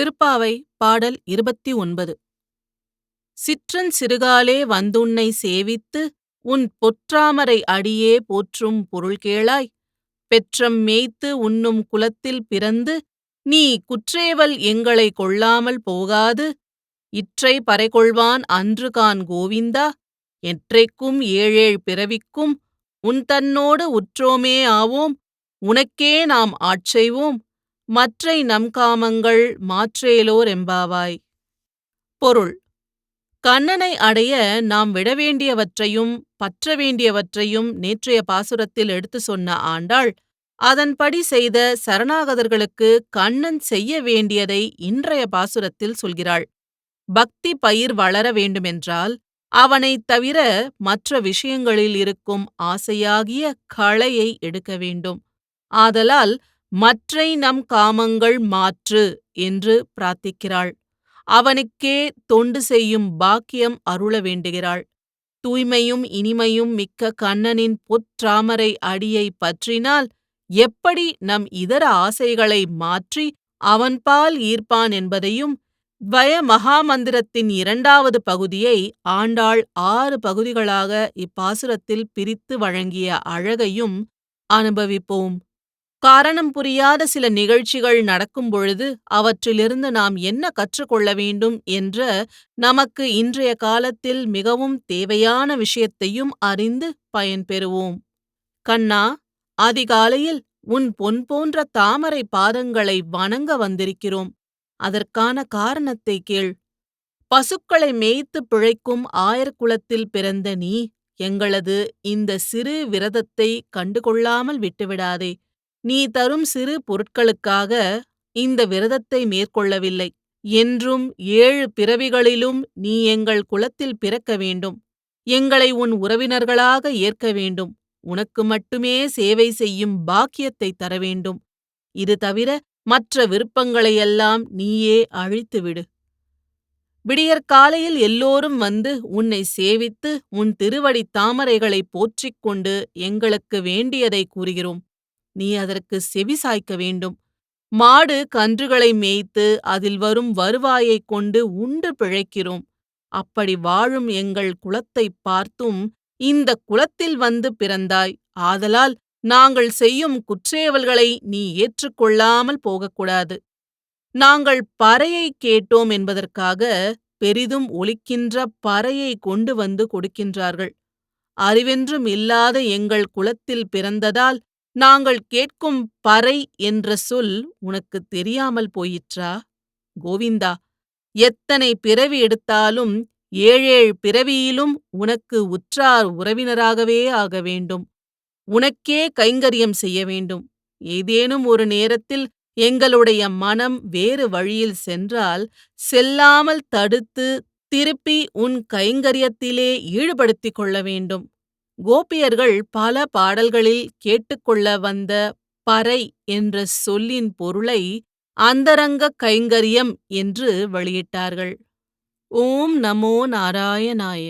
திருப்பாவை பாடல் இருபத்தி ஒன்பது. சிற்றன் சிறுகாலே வந்துன்னை சேவித்து உன் பொற்றாமரை அடியே போற்றும் பொருள் கேளாய். பெற்றம் மேய்த்து உண்ணும் குலத்தில் பிறந்து நீ குற்றேவல் எங்களை கொள்ளாமல் போகாது. இற்றை பறைகொள்வான் அன்றுகான் கோவிந்தா எற்றைக்கும் ஏழேழ் பிறவிக்கும் உன் தன்னோடு உற்றோமே ஆவோம் உனக்கே நாம் ஆட்செய்வோம் மற்றை நம்காமங்கள் மாற்றேலோர் எம்பாவாய் பொருள். கண்ணனை அடைய நாம் விட வேண்டியவற்றையும் பற்ற வேண்டியவற்றையும் நேற்றைய பாசுரத்தில் எடுத்து சொன்ன ஆண்டாள் அதன்படி செய்த சரணாகதர்களுக்கு கண்ணன் செய்ய வேண்டியதை இன்றைய பாசுரத்தில் சொல்கிறாள். பக்தி பயிர் வளர வேண்டுமென்றால் அவனைத் தவிர மற்ற விஷயங்களில் இருக்கும் ஆசையாகிய களையை எடுக்க வேண்டும். ஆதலால் மற்றை நம் காமங்கள் மாற்று என்று பிரார்த்திக்கிறாள். அவனுக்கே தொண்டு செய்யும் பாக்கியம் அருள வேண்டுகிறாள். தூய்மையும் இனிமையும் மிக்க கண்ணனின் பொற்றாமரை அடியை பற்றினால் எப்படி நம் இதர ஆசைகளை மாற்றி அவன்பால் ஈர்ப்பான் என்பதையும் வய மகாமந்திரத்தின் இரண்டாவது பகுதியை ஆண்டாள் ஆறு பகுதிகளாக இப்பாசுரத்தில் பிரித்து வழங்கிய அழகையும் அனுபவிப்போம். காரணம் புரியாத சில நிகழ்ச்சிகள் நடக்கும் பொழுது அவற்றிலிருந்து நாம் என்ன கற்றுக்கொள்ள வேண்டும் என்ற நமக்கு இன்றைய காலத்தில் மிகவும் தேவையான விஷயத்தையும் அறிந்து பயன்பெறுவோம் கண்ணா அதிகாலையில் உன் பொன் போன்ற தாமரை பாதங்களை வணங்க வந்திருக்கிறோம். அதற்கான காரணத்தை கேள். பசுக்களை மேய்த்து பிழைக்கும் ஆயர்குலத்தில் பிறந்த நீ எங்களது இந்த சிறு விரதத்தை கண்டுகொள்ளாமல் விட்டுவிடாதே. நீ தரும் சிறு பொருட்களுக்காக இந்த விரதத்தை மேற்கொள்ளவில்லை. என்றும் ஏழு பிறவிகளிலும் நீ எங்கள் குலத்தில் பிறக்க வேண்டும். எங்களை உன் உறவினர்களாக ஏற்க வேண்டும். உனக்கு மட்டுமே சேவை செய்யும் பாக்கியத்தை தர வேண்டும். இது தவிர மற்ற விருப்பங்களையெல்லாம் நீயே அழித்துவிடு. விடியற்காலையில் எல்லோரும் வந்து உன்னை சேவித்து உன் திருவடித் தாமரைகளைப் போற்றிக் கொண்டு எங்களுக்கு வேண்டியதை கூறுகிறோம். நீ அதற்கு செவி சாய்க்க வேண்டும். மாடு கன்றுகளை மேய்த்து அதில் வரும் வருவாயைக் கொண்டு உண்டு பிழைக்கிறோம். அப்படி வாழும் எங்கள் குலத்தைப் பார்த்தும் இந்த குலத்தில் வந்து பிறந்தாய். ஆதலால் நாங்கள் செய்யும் குற்றேவல்களை நீ ஏற்றுக்கொள்ளாமல் போகக்கூடாது. நாங்கள் பறையை கேட்டோம் என்பதற்காக பெரிதும் ஒலிக்கின்ற பறையை கொண்டு வந்து கொடுக்கின்றார்கள். அறிவென்றும் இல்லாத எங்கள் குலத்தில் பிறந்ததால் நாங்கள் கேட்கும் பறை என்ற சொல் உனக்கு தெரியாமல் போயிற்றா? கோவிந்தா எத்தனை பிறவி எடுத்தாலும் ஏழேழ் பிறவியிலும் உனக்கு உற்றார் உறவினராகவே ஆக வேண்டும். உனக்கே கைங்கரியம் செய்ய வேண்டும். ஏதேனும் ஒரு நேரத்தில் எங்களுடைய மனம் வேறு வழியில் சென்றால் செல்லாமல் தடுத்து திருப்பி உன் கைங்கரியத்திலே ஈடுபடுத்திக் கொள்ள வேண்டும். கோபியர்கள் பல பாடல்களில் கேட்டுக்கொள்ள வந்த பறை என்ற சொல்லின் பொருளை அந்தரங்க கைங்கரியம் என்று வெளியிட்டார்கள். ஓம் நமோ நாராயணாய.